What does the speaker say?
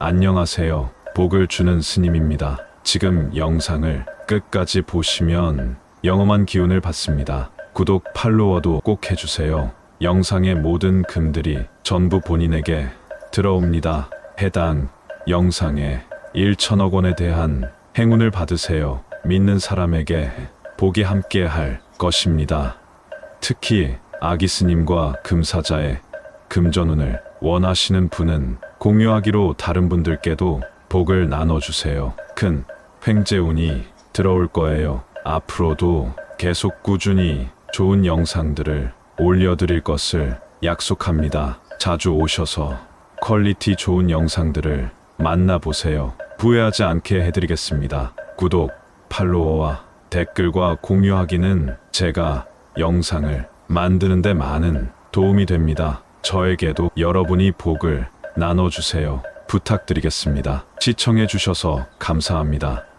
안녕하세요. 복을 주는 스님입니다. 지금 영상을 끝까지 보시면 영험한 기운을 받습니다. 구독, 팔로워도 꼭 해주세요. 영상의 모든 금들이 전부 본인에게 들어옵니다. 해당 영상에 1천억 원에 대한 행운을 받으세요. 믿는 사람에게 복이 함께 할 것입니다. 특히 아기 스님과 금사자의 금전운을 원하시는 분은 공유하기로 다른 분들께도 복을 나눠주세요. 큰 횡재운이 들어올 거예요. 앞으로도 계속 꾸준히 좋은 영상들을 올려드릴 것을 약속합니다. 자주 오셔서 퀄리티 좋은 영상들을 만나보세요. 후회하지 않게 해드리겠습니다. 구독, 팔로워와 댓글과 공유하기는 제가 영상을 만드는데 많은 도움이 됩니다. 저에게도 여러분이 복을 나눠주세요. 부탁드리겠습니다. 시청해주셔서 감사합니다.